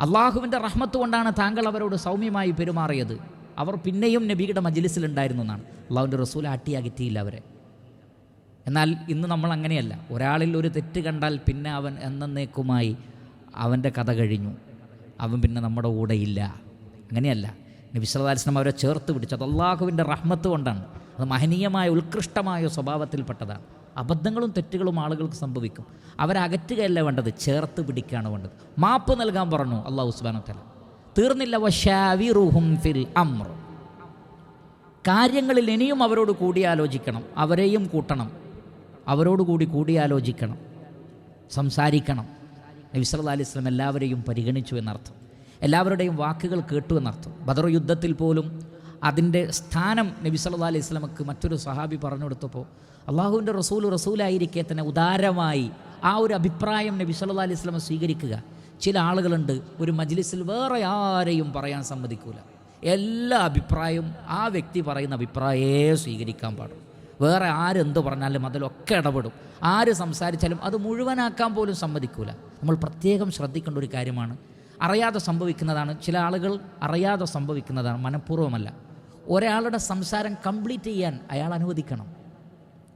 അള്ളാഹുവിന്റെ റഹ്മത്ത് കൊണ്ടാണ് താങ്കൾ അവരോട് സൗമ്യമായി പെരുമാറിയത്. അവർ പിന്നെയും നബിയുടെ മജിലിസിലുണ്ടായിരുന്നു എന്നാണ്. അള്ളാഹുവിന്റെ റസൂൽ അട്ടിയകറ്റിയില്ല അവരെ. എന്നാൽ ഇന്ന് നമ്മൾ അങ്ങനെയല്ല. ഒരാളിൽ ഒരു തെറ്റ് കണ്ടാൽ പിന്നെ അവൻ എന്നേക്കുമായി അവന്റെ കഥ കഴിഞ്ഞു. അവൻ പിന്നെ നമ്മുടെ കൂടെ ഇല്ല. അങ്ങനെയല്ല. നബി സല്ലല്ലാഹു അലൈഹി വസല്ലം അവരെ ചേർത്ത് പിടിച്ചത് അള്ളാഹുവിന്റെ റഹ്മത്ത് കൊണ്ടാണ്. അത് മഹനീയമായ ഉത്കൃഷ്ടമായ സ്വഭാവത്തിൽപ്പെട്ടതാണ്. അബദ്ധങ്ങളും തെറ്റുകളും ആളുകൾക്ക് സംഭവിക്കും. അവരകറ്റുകയല്ല വേണ്ടത് ചേർത്ത് പിടിക്കുകയാണ് വേണ്ടത്. മാപ്പ് നൽകാൻ പറഞ്ഞു അള്ളാഹു സുബാനത്തല തീർന്നില്ല വശാവിറുഹും ഫിൽ അമ്ര കാര്യങ്ങളിൽ ഇനിയും അവരോട് കൂടിയാലോചിക്കണം അവരെയും കൂട്ടണം അവരോട് കൂടി കൂടിയാലോചിക്കണം സംസാരിക്കണം. നബി സല്ലല്ലാഹു അലൈഹി സ്വലം എല്ലാവരെയും പരിഗണിച്ചു എന്നർത്ഥം. എല്ലാവരുടെയും വാക്കുകൾ കേട്ടു എന്നർത്ഥം. ബദർ യുദ്ധത്തിൽ പോലും അതിന്റെ സ്ഥാനം നബി സല്ലാ അലൈഹി സ്വലമക്ക് മറ്റൊരു സഹാബി പറഞ്ഞു കൊടുത്തപ്പോൾ അള്ളാഹുവിന്റെ റസൂൽ റസൂലായിരിക്കെ തന്നെ ഉദാരമായി ആ ഒരു അഭിപ്രായം നബി സല്ലല്ലാഹു അലൈഹി സ്വലമ സ്വീകരിക്കുക. ചില ആളുകളുണ്ട് ഒരു മജ്ലിസിൽ വേറെ ആരെയും പറയാൻ സമ്മതിക്കൂല. എല്ലാ അഭിപ്രായവും ആ വ്യക്തി പറയുന്ന അഭിപ്രായേ സ്വീകരിക്കാൻ പാടും. വേറെ ആരെന്ത് പറഞ്ഞാലും അതിലൊക്കെ ഇടപെടും. ആര് സംസാരിച്ചാലും അത് മുഴുവനാക്കാൻ പോലും സമ്മതിക്കൂല. നമ്മൾ പ്രത്യേകം ശ്രദ്ധിക്കേണ്ട ഒരു കാര്യമാണ്. അറിയാതെ സംഭവിക്കുന്നതാണ്. ചില ആളുകൾ അറിയാതെ സംഭവിക്കുന്നതാണ്. മനഃപൂർവമല്ല. ഒരാളുടെ സംസാരം കംപ്ലീറ്റ് ചെയ്യാൻ അയാൾ അനുവദിക്കണം.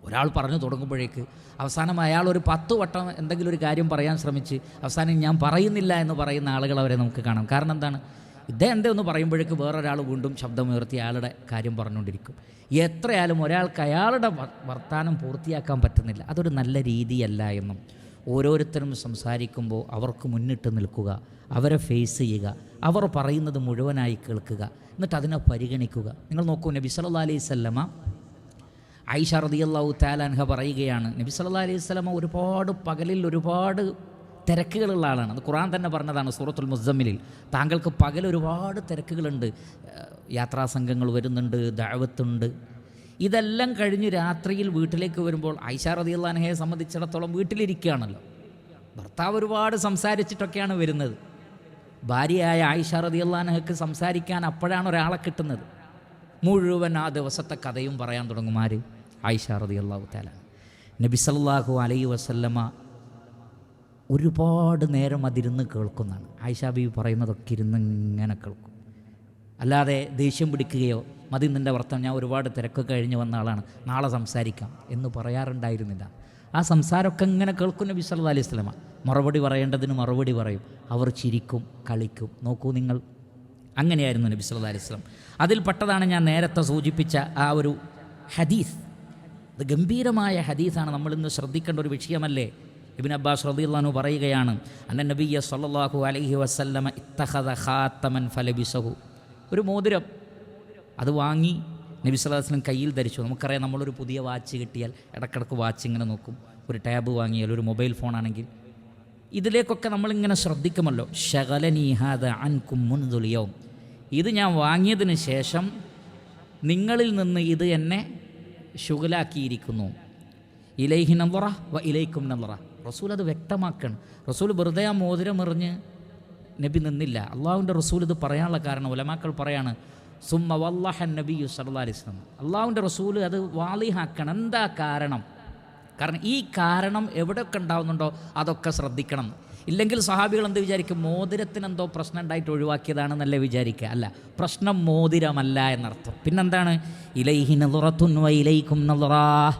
ഒരാൾ പറഞ്ഞു തുടങ്ങുമ്പോഴേക്ക് അവസാനം അയാൾ ഒരു പത്ത് വട്ടം എന്തെങ്കിലും ഒരു കാര്യം പറയാൻ ശ്രമിച്ച് അവസാനം ഞാൻ പറയുന്നില്ല എന്ന് പറയുന്ന ആളുകൾ അവരെ നമുക്ക് കാണാം. കാരണം എന്താണ്? ഇദ്ദേഹം എന്തേ ഒന്ന് പറയുമ്പോഴേക്ക് വേറൊരാൾ വീണ്ടും ശബ്ദമുയർത്തി അയാളുടെ കാര്യം പറഞ്ഞുകൊണ്ടിരിക്കും. എത്രയാലും ഒരാൾക്ക് അയാളുടെ വർത്തമാനം പൂർത്തിയാക്കാൻ പറ്റുന്നില്ല. അതൊരു നല്ല രീതിയല്ല എന്നും ഓരോരുത്തരും സംസാരിക്കുമ്പോൾ അവർക്ക് മുന്നിട്ട് നിൽക്കുക അവരെ ഫേസ് ചെയ്യുക അവർ പറയുന്നത് മുഴുവനായി കേൾക്കുക എന്നിട്ട് അതിനെ പരിഗണിക്കുക. നിങ്ങൾ നോക്കൂ നബി സല്ലാ അലൈഹി സ്വല്ലമ ഐഷ റളിയല്ലാഹു താലാൻഹ പറയുകയാണ് നബി സല്ലാ അലൈഹി സ്വലമ ഒരുപാട് പകലിൽ ഒരുപാട് തിരക്കുകളുള്ള ആളാണ്. അത് ഖുറാൻ തന്നെ പറഞ്ഞതാണ് സൂറത്തുൽ മുസമ്മിലിൽ താങ്കൾക്ക് പകൽ ഒരുപാട് തിരക്കുകളുണ്ട്. യാത്രാസംഘങ്ങൾ യാത്രാ സംഘങ്ങൾ വരുന്നുണ്ട് ദാവത്തുണ്ട്. ഇതെല്ലാം കഴിഞ്ഞ് രാത്രിയിൽ വീട്ടിലേക്ക് വരുമ്പോൾ ഐഷ റളിയല്ലാഹയെ സംബന്ധിച്ചിടത്തോളം വീട്ടിലിരിക്കുകയാണല്ലോ. ഭർത്താവ് ഒരുപാട് സംസാരിച്ചിട്ടൊക്കെയാണ് വരുന്നത്. ഭാര്യയായ ആയിഷ റളിയല്ലാഹുക്ക് സംസാരിക്കാൻ അപ്പോഴാണ് ഒരാളെ കിട്ടുന്നത്. മുഴുവൻ ആ ദിവസത്തെ കഥയും പറയാൻ തുടങ്ങും ആര്? ആയിഷ റളിയല്ലാഹു തആല. നബി അലൈഹി വസല്ലമ ഒരുപാട് നേരം അതിരുന്ന് കേൾക്കുന്നതാണ്. ആയിഷ ബീവി പറയുന്നതൊക്കെ ഇരുന്ന് ഇങ്ങനെ കേൾക്കും. അല്ലാതെ ദേഷ്യം പിടിക്കുകയോ മതി നിന്റെ വർത്തം ഞാൻ ഒരുപാട് തിരക്കൊക്കെ കഴിഞ്ഞ് വന്ന ആളാണ് നാളെ സംസാരിക്കാം എന്ന് പറയാറുണ്ടായിരുന്നില്ല. ആ സംസാരമൊക്കെ ഇങ്ങനെ കേൾക്കും നബി സല്ലല്ലാഹു അലൈഹി വസല്ലമ. മറുപടി പറയേണ്ടതിന് മറുപടി പറയും. അവർ ചിരിക്കും കളിക്കും. നോക്കൂ നിങ്ങൾ. അങ്ങനെയായിരുന്നു നബി സല്ലല്ലാഹു അലൈഹി അതിൽ പെട്ടതാണ് ഞാൻ നേരത്തെ സൂചിപ്പിച്ച ആ ഒരു ഹദീസ്. ഇത് ഗംഭീരമായ ഹദീസാണ്. നമ്മളിന്ന് ശ്രദ്ധിക്കേണ്ട ഒരു വിഷയമല്ലേ? ഇബിൻ അബ്ബാസ് റളിയല്ലാഹു പറയുകയാണ് അന്ന നബിയ സല്ലല്ലാഹു അലൈഹി വസല്ലമ ഇത്തഹദ ഖാത്തമൻ ഫലബിസഹു. ഒരു മോതിരം. അത് വാങ്ങി നബി വസല്ലം കയ്യിൽ ധരിച്ചു. നമുക്കറിയാം നമ്മളൊരു പുതിയ വാച്ച് കിട്ടിയാൽ ഇടക്കിടക്ക് വാച്ച് ഇങ്ങനെ നോക്കും. ഒരു ടാബ് വാങ്ങിയാൽ ഒരു മൊബൈൽ ഫോണാണെങ്കിൽ ഇതിലേക്കൊക്കെ നമ്മളിങ്ങനെ ശ്രദ്ധിക്കുമല്ലോ. ശകലനീഹാദ അൻകും മുൻതുലിയവും ഇത് ഞാൻ വാങ്ങിയതിന് ശേഷം നിങ്ങളിൽ നിന്ന് ഇത് എന്നെ ശുഗലാക്കിയിരിക്കുന്നു ഇലൈഹി നല്ലറ വ ഇലൈക്കും നല്ലറ റസൂൽ അത് വ്യക്തമാക്കണം. റസൂൽ വെറുതെ ആ മോതിരം എറിഞ്ഞ് നബി നിന്നില്ല. അള്ളാഹുവിന്റെ റസൂൽ ഇത് പറയാനുള്ള കാരണം ഉലമാക്കൾ പറയാണ് സുമ്മ വല്ലാഹൻ നബി സല്ലാ അലിസ്ലം അള്ളാഹുവിന്റെ റസൂൽ അത് വാലിഹാക്കണം. എന്താ കാരണം? കാരണം ഈ കാരണം എവിടെയൊക്കെ ഉണ്ടാവുന്നുണ്ടോ അതൊക്കെ ശ്രദ്ധിക്കണം. ഇല്ലെങ്കിൽ സഹാബികൾ എന്ത് വിചാരിക്കും? മോതിരത്തിന് എന്തോ പ്രശ്നം ഉണ്ടായിട്ട് ഒഴിവാക്കിയതാണെന്നല്ലേ വിചാരിക്കുക. അല്ല പ്രശ്നം മോതിരമല്ല എന്നർത്ഥം. പിന്നെന്താണ്? ഇലൈഹി നലുറത്തുൻ വ ഇലൈക്കും നലുറാ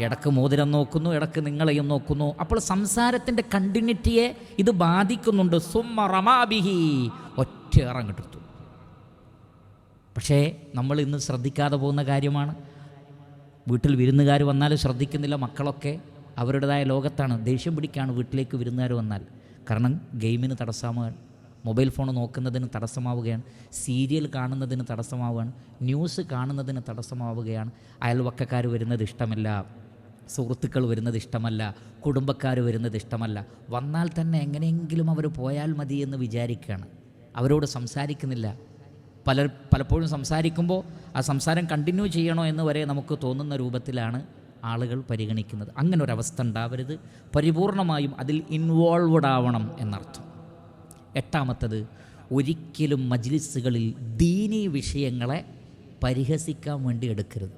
ഇടയ്ക്ക് മോതിരം നോക്കുന്നു ഇടയ്ക്ക് നിങ്ങളെയും നോക്കുന്നു. അപ്പോൾ സംസാരത്തിന്റെ കണ്ടിന്യൂറ്റിയെ ഇത് ബാധിക്കുന്നുണ്ട്. സുമ്മ റമാബിഹി ഒറ്റ ഇറങ്ങിട്ടെടുത്തു പക്ഷേ നമ്മൾ ഇന്ന് ശ്രദ്ധിക്കാതെ പോകുന്ന കാര്യമാണ്. വീട്ടിൽ വിരുന്നുകാർ വന്നാൽ ശ്രദ്ധിക്കുന്നില്ല മക്കളൊക്കെ. അവരുടേതായ ലോകത്താണ്. ദേഷ്യം പിടിക്കാണ് വീട്ടിലേക്ക് വിരുന്നുകാർ വന്നാൽ. കാരണം ഗെയിമിന് തടസ്സമാണ് മൊബൈൽ ഫോൺ നോക്കുന്നതിന് തടസ്സമാവുകയാണ്. സീരിയൽ കാണുന്നതിന് തടസ്സമാവുകയാണ്. ന്യൂസ് കാണുന്നതിന് തടസ്സമാവുകയാണ്. അയൽവക്കക്കാർ വരുന്നത് ഇഷ്ടമല്ല. സുഹൃത്തുക്കൾ വരുന്നത് ഇഷ്ടമല്ല. കുടുംബക്കാർ വരുന്നത് ഇഷ്ടമല്ല. വന്നാൽ തന്നെ എങ്ങനെയെങ്കിലും അവർ പോയാൽ മതി എന്ന് വിചാരിക്കുകയാണ്. അവരോട് സംസാരിക്കുന്നില്ല. പല പലപ്പോഴും സംസാരിക്കുമ്പോൾ ആ സംസാരം കണ്ടിന്യൂ ചെയ്യണോ എന്ന് വരെ നമുക്ക് തോന്നുന്ന രൂപത്തിലാണ് ആളുകൾ പരിഗണിക്കുന്നത്. അങ്ങനെ ഒരവസ്ഥ ഉണ്ടാവരുത്. പരിപൂർണമായും അതിൽ ഇൻവോൾവഡ് ആവണം എന്നർത്ഥം. എട്ടാമത്തത് ഒരിക്കലും മജ്ലിസുകളിൽ ദീനീ വിഷയങ്ങളെ പരിഹസിക്കാൻ വേണ്ടി എടുക്കരുത്.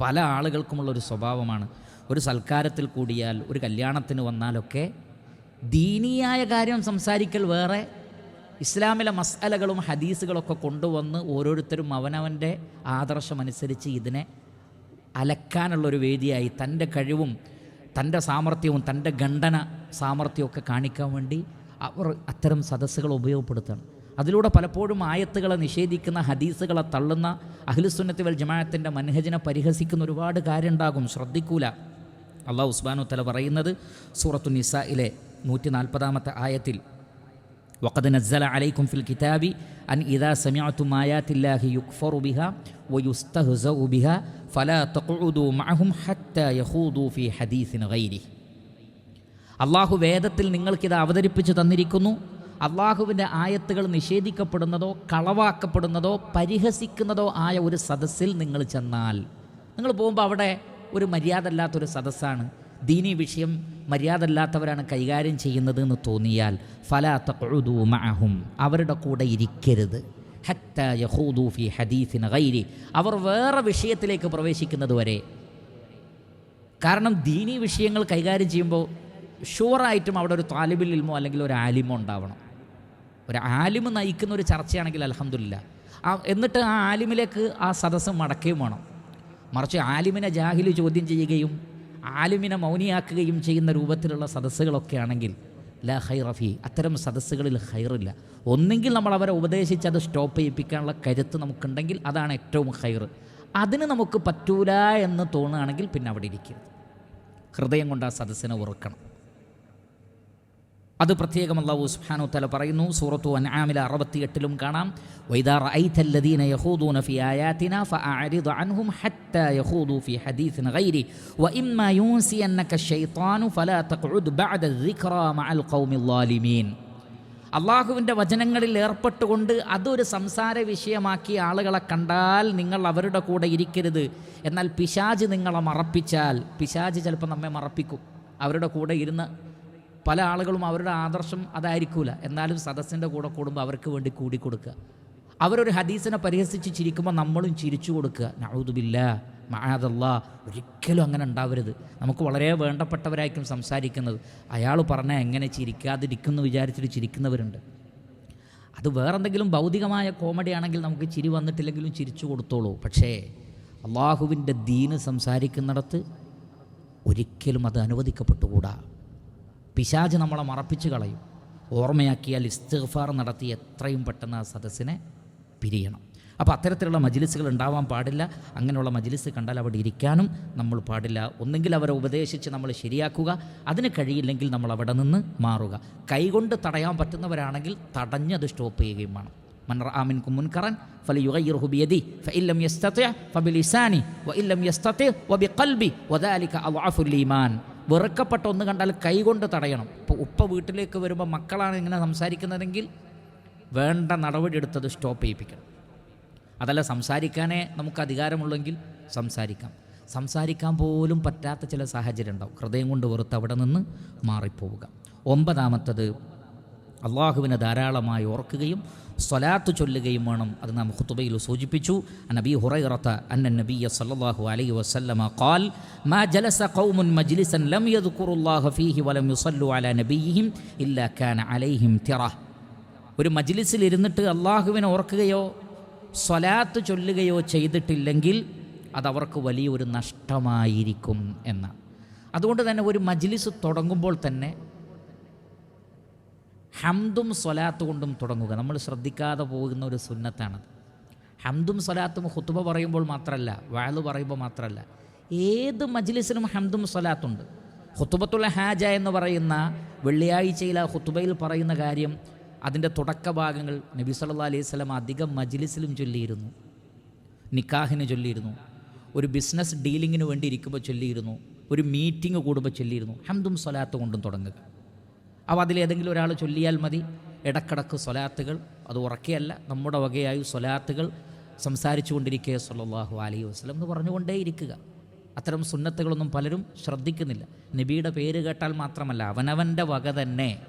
പല ആളുകൾക്കുമുള്ളൊരു സ്വഭാവമാണ്. ഒരു സൽക്കാരത്തിൽ കൂടിയാൽ ഒരു കല്യാണത്തിന് വന്നാലൊക്കെ ദീനീയായ കാര്യം സംസാരിക്കൽ വേറെ ഇസ്ലാമിലെ മസാലകളും ഹദീസുകളൊക്കെ കൊണ്ടുവന്ന് ഓരോരുത്തരും അവനവന്റെ ആദർശമനുസരിച്ച് ഇതിനെ അലക്കാനുള്ളൊരു വേദിയായി തന്റെ കഴിവും തന്റെ സാമർഥ്യവും തന്റെ ഖണ്ഡന സാമർഥ്യമൊക്കെ കാണിക്കാൻ വേണ്ടി അവർ അത്തരം സദസ്സുകൾ ഉപയോഗപ്പെടുത്തണം അതിലൂടെ പലപ്പോഴും ആയത്തുകളെ നിഷേധിക്കുന്ന ഹദീസുകളെ തള്ളുന്ന അഖിലുസുന്നത്തി വൽ ജമാഅത്തിന്റെ മൻഹജിനെ പരിഹസിക്കുന്ന ഒരുപാട് കാര്യമുണ്ടാകും. ശ്രദ്ധിക്കൂല. അള്ളാഹു ഉസ്മാനു തല പറയുന്നത് സൂറത്തു നിസയിലെ നൂറ്റി നാൽപ്പതാമത്തെ ആയത്തിൽ വഖദ് നസ്സല അലൈക്കും ഫിൽ കിതാബി അൻ ഇദാ സമിഅതു മായാത്തില്ലാഹി യുക്ഫറു ബിഹ വയുസ്തഹ്സഉ ബിഹ ഫലാ തഖഉദു മഅഹും ഹത്താ യഖൂദു ഫീ ഹദീസിൻ ഗൈരി അള്ളാഹു വേദത്തിൽ നിങ്ങൾക്കിത് അവതരിപ്പിച്ചു തന്നിരിക്കുന്നു. അള്ളാഹുവിന്റെ ആയത്തുകൾ നിഷേധിക്കപ്പെടുന്നതോ കളവാക്കപ്പെടുന്നതോ പരിഹസിക്കുന്നതോ ആയ ഒരു സദസ്സിൽ നിങ്ങൾ ചെന്നാൽ നിങ്ങൾ പോകുമ്പോൾ അവിടെ ഒരു മര്യാദ അല്ലാത്തൊരു സദസ്സാണ്. ദീനീ വിഷയം മര്യാദ അല്ലാത്തവരാണ് കൈകാര്യം ചെയ്യുന്നത് എന്ന് തോന്നിയാൽ ഫലാത്ത മഅഹും അവരുടെ കൂടെ ഇരിക്കരുത്. ഹത്ത യഹൂദു ഫി ഹദീസിന് ഗൈരി അവർ വേറെ വിഷയത്തിലേക്ക് പ്രവേശിക്കുന്നത് വരെ. കാരണം ദീനി വിഷയങ്ങൾ കൈകാര്യം ചെയ്യുമ്പോൾ ഷുവറായിട്ടും അവിടെ ഒരു താലിബിൽ ഇൽമോ അല്ലെങ്കിൽ ഒരു ആലിമോ ഉണ്ടാവണം. ഒരു ആലിമ് നയിക്കുന്ന ഒരു ചർച്ചയാണെങ്കിൽ അലഹമില്ല ആ എന്നിട്ട് ആ ആലിമിലേക്ക് ആ സദസ്സ് മടക്കുകയും വേണം. മറിച്ച് ആലിമിനെ ജാഹിൽ ചോദ്യം ചെയ്യുകയും ആലിമിനെ മൗനിയാക്കുകയും ചെയ്യുന്ന രൂപത്തിലുള്ള സദസ്സുകളൊക്കെ ആണെങ്കിൽ ല ഹൈറഫി അത്തരം സദസ്സുകളിൽ ഹൈറില്ല ഒന്നെങ്കിൽ നമ്മൾ അവരെ ഉപദേശിച്ച് അത് സ്റ്റോപ്പ് ചെയ്യിപ്പിക്കാനുള്ള കരുത്ത് നമുക്കുണ്ടെങ്കിൽ അതാണ് ഏറ്റവും ഹൈർ അതിന് നമുക്ക് പറ്റൂല എന്ന് തോന്നുകയാണെങ്കിൽ പിന്നെ അവിടെ ഇരിക്കരുത്. ഹൃദയം കൊണ്ട് ആ സദസ്സിനെ ഉറക്കണം. അത് പ്രത്യേകം അള്ളാഹു സുഹാനു തല പറയുന്നു. സൂറത്തു അൻആമില അറുപത്തിയെട്ടിലും കാണാം. വൈദാർ ഐതല്ലദീന യഹൂദൂന ഫി ആയാതിന ഫഅഅരിദ് അൻഹും ഹത്താ യഹൂദൂ ഫി ഹദീസിൻ ഗൈരി. വഇമ്മ യൂൻസിയന്നക ശൈത്താനു ഫലാ തഖ്ഉദ് ബഅദ ദിക്റാ മഅൽ ഖൗമിൽ ളാലിമീൻ. അള്ളാഹുവിന്റെ വചനങ്ങളിൽ ഏർപ്പെട്ടുകൊണ്ട് അതൊരു സംസാര വിഷയമാക്കി ആളുകളെ കണ്ടാൽ നിങ്ങൾ അവരുടെ കൂടെ ഇരിക്കരുത്. എന്നാൽ പിശാജ് നിങ്ങളെ മറപ്പിച്ചാൽ പിശാജ് ചിലപ്പോൾ നമ്മെ മറപ്പിക്കും. അവരുടെ കൂടെ ഇരുന്ന് പല ആളുകളും അവരുടെ ആദർശം അതായിരിക്കില്ല എന്നാലും സദസ്സിന്റെ കൂടെ കൂടുമ്പോൾ അവർക്ക് വേണ്ടി കൂടി കൊടുക്കുക. അവരൊരു ഹദീസിനെ പരിഹസിച്ച് ചിരിക്കുമ്പോൾ നമ്മളും ചിരിച്ചു കൊടുക്കുക. നഴുതുബില്ല മഹാദല്ല ഒരിക്കലും അങ്ങനെ ഉണ്ടാവരുത്. നമുക്ക് വളരെ വേണ്ടപ്പെട്ടവരായിരിക്കും സംസാരിക്കുന്നത്. അയാൾ പറഞ്ഞാൽ എങ്ങനെ ചിരിക്കാതിരിക്കുന്നു വിചാരിച്ചിട്ട് ചിരിക്കുന്നവരുണ്ട്. അത് വേറെന്തെങ്കിലും ഭൗതികമായ കോമഡി ആണെങ്കിൽ നമുക്ക് ചിരി വന്നിട്ടില്ലെങ്കിലും ചിരിച്ചു കൊടുത്തോളൂ. പക്ഷേ അള്ളാഹുവിന്റെ ദീന് സംസാരിക്കുന്നിടത്ത് ഒരിക്കലും അത് അനുവദിക്കപ്പെട്ടുകൂടാ. പിശാജ് നമ്മളെ മറപ്പിച്ച് കളയും ഓർമ്മയാക്കിയാൽ ഇസ്തിഗ്ഫാർ നടത്തി എത്രയും പെട്ടെന്ന് ആ സദസ്സിനെ പിരിയണം അപ്പോൾ അത്തരത്തിലുള്ള മജിലിസുകൾ ഉണ്ടാവാൻ പാടില്ല അങ്ങനെയുള്ള മജിലിസ് കണ്ടാൽ അവിടെ ഇരിക്കാനും നമ്മൾ പാടില്ല ഒന്നെങ്കിൽ അവരെ ഉപദേശിച്ച് നമ്മൾ ശരിയാക്കുക അതിന് കഴിയില്ലെങ്കിൽ നമ്മൾ അവിടെ നിന്ന് മാറുക കൈകൊണ്ട് തടയാൻ പറ്റുന്നവരാണെങ്കിൽ തടഞ്ഞത് സ്റ്റോപ്പ് ചെയ്യുകയും വേണം من رأى منكم منكرا فليغيره بيده فإن لم يستطع فبلسانه وإن لم يستطع وبقلبه وذلك أضعف الإيمان വെറുക്കപ്പെട്ട ഒന്ന് കണ്ടാൽ കൈകൊണ്ട് തടയണം. ഇപ്പോൾ ഉപ്പ വീട്ടിലേക്ക് വരുമ്പോൾ മക്കളാണ് ഇങ്ങനെ സംസാരിക്കുന്നതെങ്കിൽ വേണ്ട നടപടി എടുത്തത് സ്റ്റോപ്പ് ചെയ്യിപ്പിക്കണം. അതല്ല സംസാരിക്കാനേ നമുക്ക് അധികാരമുള്ളെങ്കിൽ സംസാരിക്കാം. സംസാരിക്കാൻ പോലും പറ്റാത്ത ചില സാഹചര്യം ഉണ്ടാവും. ഹൃദയം കൊണ്ട് വെറുത്ത് അവിടെ നിന്ന് മാറിപ്പോവുക. ഒമ്പതാമത്തത് അള്ളാഹുവിനെ ധാരാളമായി ഓർക്കുകയും സ്വലാത്ത് ചൊല്ലുകയും വേണം. അത് നാം ഹുത്തുബയിൽ സൂചിപ്പിച്ചു. നബി ഹുറൈറത്ത അന്ന നബിയ സല്ലല്ലാഹു അലൈഹി വസല്ലമ ഖാൽ മാ ജലസ ഖൗമുൻ മജ്ലിസൻ ലം യദ്കുറുല്ലാഹ ഫീഹി വലം യുസല്ലു അലാ നബിയിഹിം ഇല്ലാ കാന അലൈഹിം തിറ. ഒരു മജ്ലിസിൽ ഇരുന്നിട്ട് അള്ളാഹുവിനെ ഓർക്കുകയോ സ്വലാത്ത് ചൊല്ലുകയോ ചെയ്തിട്ടില്ലെങ്കിൽ അതവർക്ക് വലിയൊരു നഷ്ടമായിരിക്കും എന്ന അതുകൊണ്ട് തന്നെ ഒരു മജ്ലിസ് തുടങ്ങുമ്പോൾ തന്നെ ഹംദും സ്വലാത്ത് കൊണ്ടും തുടങ്ങുക. നമ്മൾ ശ്രദ്ധിക്കാതെ പോകുന്ന ഒരു സുന്നത്താണ് ഹംദും സ്വലാത്തും ഹുത്തുബ പറയുമ്പോൾ മാത്രമല്ല വാഴ് പറയുമ്പോൾ മാത്രമല്ല ഏത് മജ്ലിസിനും ഹംദും സ്വലാത്തുണ്ട്. ഹുത്തുബത്തുള്ള ഹാജ എന്ന് പറയുന്ന വെള്ളിയാഴ്ചയിൽ ആ ഹുത്തുബയിൽ പറയുന്ന കാര്യം അതിന്റെ തുടക്ക ഭാഗങ്ങൾ നബി സല്ലാ അലൈഹി സ്വലം അധികം മജ്ലിസിലും ചൊല്ലിയിരുന്നു. നിക്കാഹിന് ചൊല്ലിയിരുന്നു. ഒരു ബിസിനസ് ഡീലിങ്ങിന് വേണ്ടി ഇരിക്കുമ്പോൾ ചൊല്ലിയിരുന്നു. ഒരു മീറ്റിംഗ് കൂടുമ്പോൾ ചൊല്ലിയിരുന്നു. ഹംദും സ്വലാത്ത് കൊണ്ടും തുടങ്ങുക. അപ്പോൾ അതിലേതെങ്കിലും ഒരാൾ ചൊല്ലിയാൽ മതി. ഇടക്കിടക്ക് സ്വലാത്തുകൾ. അത് ഉറക്കെയല്ല. നമ്മുടെ വകയായി സ്വലാത്തുകൾ സംസാരിച്ചു കൊണ്ടിരിക്കുക സല്ലാഹു അലൈഹി വസ്ലം എന്ന് പറഞ്ഞുകൊണ്ടേ ഇരിക്കുക അത്തരം സുന്നത്തുകളൊന്നും പലരും ശ്രദ്ധിക്കുന്നില്ല. നബിയുടെ പേര് കേട്ടാൽ മാത്രമല്ല അവനവന്റെ വക തന്നെ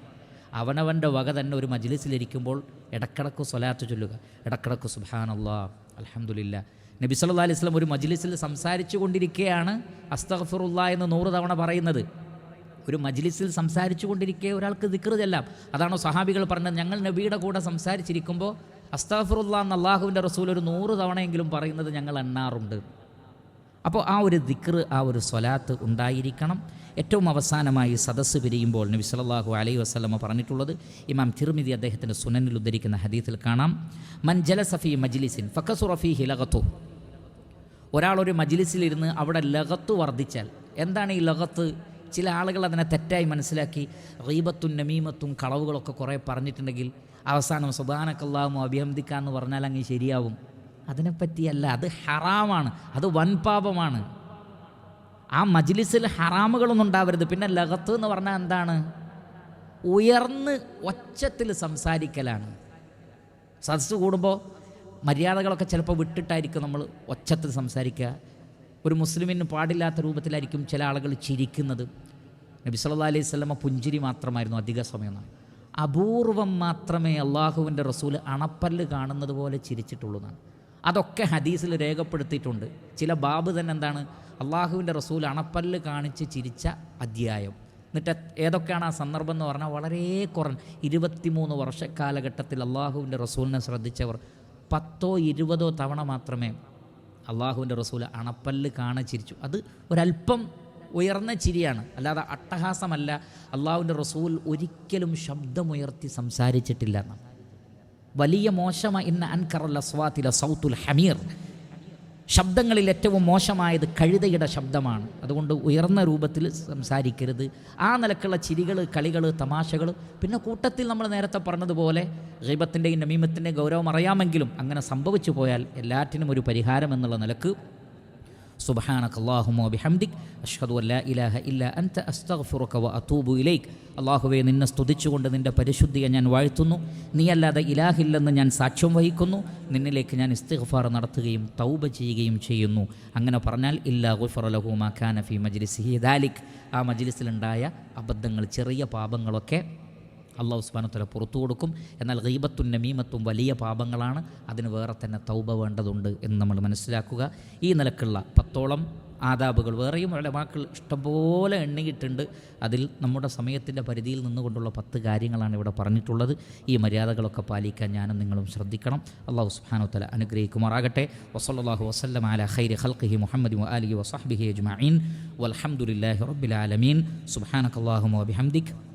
അവനവന്റെ വക തന്നെ ഒരു മജ്ലിസിലിരിക്കുമ്പോൾ ഇടക്കിടക്ക് സ്വലാത്ത് ചൊല്ലുക. ഇടക്കിടക്ക് സുബാനല്ലാ അലഹമുല്ല നബി സല്ലാ അലൈഹി സ്വലം ഒരു മജ്ലിസിൽ സംസാരിച്ചു കൊണ്ടിരിക്കുകയാണ് അസ്തഫറുല്ല എന്ന് നൂറ് തവണ പറയുന്നത്. ഒരു മജ്ലിസിൽ സംസാരിച്ചു കൊണ്ടിരിക്കെ ഒരാൾക്ക് ചെല്ലാം. അതാണോ സഹാബികൾ പറഞ്ഞത്. ഞങ്ങൾ നബിയുടെ കൂടെ സംസാരിച്ചിരിക്കുമ്പോൾ അസ്താഫുറുല്ലാ എന്ന അള്ളാഹുവിന്റെ റസൂൽ ഒരു നൂറ് തവണയെങ്കിലും പറയുന്നത് ഞങ്ങൾ എണ്ണാറുണ്ട് അപ്പോൾ ആ ഒരു ദിക്ർ ആ ഒരു സ്വലാത്ത് ഉണ്ടായിരിക്കണം. ഏറ്റവും അവസാനമായി സദസ്സ് പിരിയുമ്പോൾ നബി സല്ലല്ലാഹു അലൈഹി വസ്ലമ പറഞ്ഞിട്ടുള്ളത് ഇമാം തിർമിതി അദ്ദേഹത്തിന്റെ സുനനിൽ ഉദ്ധരിക്കുന്ന ഹദീത്തിൽ കാണാം. മൻ ജലസഫി മജ്ലിസിൻ ഫക്കസുറഫി ഹിലകത്തു ഒരാളൊരു മജ്ലിസിലിരുന്ന് അവിടെ ലഹത്ത് വർദ്ധിച്ചാൽ എന്താണ് ഈ ലഗത്ത്? ചില ആളുകൾ അതിനെ തെറ്റായി മനസ്സിലാക്കി റീബത്തും നമീമത്തും കളവുകളൊക്കെ കുറേ പറഞ്ഞിട്ടുണ്ടെങ്കിൽ അവസാനം സുബാനക്കല്ലാമോ അഭിഹംദിക്കാന്ന് പറഞ്ഞാൽ അങ്ങ് ശരിയാവും. അതിനെപ്പറ്റിയല്ല അത് ഹറാമാണ് അത് വൻപാപമാണ്. ആ മജ്ലിസിൽ ഹറാമുകളൊന്നും ഉണ്ടാവരുത്. പിന്നെ ലഹത്ത് എന്ന് പറഞ്ഞാൽ എന്താണ്? ഉയർന്ന് ഒച്ചത്തിൽ സംസാരിക്കലാണ്. സദസ് കൂടുമ്പോൾ മര്യാദകളൊക്കെ ചിലപ്പോൾ വിട്ടിട്ടായിരിക്കും നമ്മൾ ഒച്ചത്തിൽ സംസാരിക്കുക. ഒരു മുസ്ലിമിന് പാടില്ലാത്ത രൂപത്തിലായിരിക്കും ചില ആളുകൾ ചിരിക്കുന്നത്. നബി സല്ലാ അലൈഹി സ്വലമ പുഞ്ചിരി മാത്രമായിരുന്നു അധിക സമയം അപൂർവം മാത്രമേ അള്ളാഹുവിന്റെ റസൂൽ അണപ്പല്ല് കാണുന്നത് പോലെ ചിരിച്ചിട്ടുള്ളൂ എന്നാണ്. അതൊക്കെ ഹദീസിൽ രേഖപ്പെടുത്തിയിട്ടുണ്ട്. ചില ബാബ് തന്നെ എന്താണ് അള്ളാഹുവിന്റെ റസൂൽ അണപ്പല്ല് കാണിച്ച് ചിരിച്ച അധ്യായം. എന്നിട്ട് ഏതൊക്കെയാണ് ആ സന്ദർഭം എന്ന് പറഞ്ഞാൽ വളരെ കുറഞ്ഞ ഇരുപത്തിമൂന്ന് വർഷക്കാലഘട്ടത്തിൽ അള്ളാഹുവിന്റെ റസൂലിനെ ശ്രദ്ധിച്ചവർ പത്തോ ഇരുപതോ തവണ മാത്രമേ അള്ളാഹുവിന്റെ റസൂൽ അണപ്പല്ല് കാണ ചിരിച്ചു. അത് ഒരല്പം ഉയർന്ന ചിരിയാണ്. അല്ലാതെ അട്ടഹാസമല്ല. അള്ളാഹുവിന്റെ റസൂൽ ഒരിക്കലും ശബ്ദമുയർത്തി സംസാരിച്ചിട്ടില്ല എന്നാണ്. വലിയ മോശമ ഇന്ന് അൻകറുള്ള അസ്വാത്തില സൗത്തുൽ ഹമീർ. ശബ്ദങ്ങളിൽ ഏറ്റവും മോശമായത് കഴുതയുടെ ശബ്ദമാണ്. അതുകൊണ്ട് ഉയർന്ന രൂപത്തിൽ സംസാരിക്കരുത്. ആ നിലക്കുള്ള ചിരികൾ കളികൾ തമാശകൾ പിന്നെ കൂട്ടത്തിൽ നമ്മൾ നേരത്തെ പറഞ്ഞതുപോലെ ഗൈബത്തിന്റെയും നമീമത്തിന്റെയും ഗൗരവം അറിയാമെങ്കിലും അങ്ങനെ സംഭവിച്ചു പോയാൽ എല്ലാറ്റിനും ഒരു പരിഹാരം എന്നുള്ള നിലയ്ക്ക് സുബഹാനക് അള്ളാഹുമോ ബിഹംദിക് അഷ്ഹദു അല്ലാ ഇലാഹ ഇല്ല അൻത. അസ്തഗ്ഫിറുക വ അതൂബു ഇലൈക്. അള്ളാഹുവെ നിന്നെ സ്തുതിച്ചുകൊണ്ട് നിന്റെ പരിശുദ്ധിയെ ഞാൻ വാഴ്ത്തുന്നു. നീയല്ലാതെ ഇലാഹില്ലെന്ന് ഞാൻ സാക്ഷ്യം വഹിക്കുന്നു. നിന്നിലേക്ക് ഞാൻ ഇസ്തിഗ്ഫാർ നടത്തുകയും തൗബ ചെയ്യുകയും ചെയ്യുന്നു. അങ്ങനെ പറഞ്ഞാൽ ഇല്ലാ ഗുഫർ ലഹുമാ മജ്ലിസ് ഫി മജ്ലിസിഹി ദാലിക്. ആ മജ്ലിസിലുണ്ടായ അബദ്ധങ്ങൾ ചെറിയ പാപങ്ങളൊക്കെ അള്ളാഹു ഉസ്മാനത്തല പുറത്തു കൊടുക്കും. എന്നാൽ ഗീബത്തും നമീമത്തും വലിയ പാപങ്ങളാണ്. അതിന് വേറെ തന്നെ തൗബ വേണ്ടതുണ്ട് എന്ന് നമ്മൾ മനസ്സിലാക്കുക. ഈ നിലക്കുള്ള പത്തോളം ആദാബുകൾ വേറെയും ഉലമാക്കൾ ഇഷ്ടംപോലെ എണ്ണിയിട്ടുണ്ട്. അതിൽ നമ്മുടെ സമയത്തിന്റെ പരിധിയിൽ നിന്നുകൊണ്ടുള്ള പത്ത് കാര്യങ്ങളാണ് ഇവിടെ പറഞ്ഞിട്ടുള്ളത്. ഈ മര്യാദകളൊക്കെ പാലിക്കാൻ ഞാനും നിങ്ങളും ശ്രദ്ധിക്കണം. അള്ളാഹു സുബ്ഹാനഹു തല അനുഗ്രഹിക്കുമാറാകട്ടെ. വസല്ലാഹു വസ്ലം അല ഖൈരി ഖൽഖിഹി മുഹമ്മദ് അലി വസാഹ്ബിഹി അജ്മീൻ വൽഹംദുലില്ലാഹി റബ്ബിൽ ആലമീൻ. സുബ്ഹാനകല്ലാഹുമ്മ വബിഹംദിക്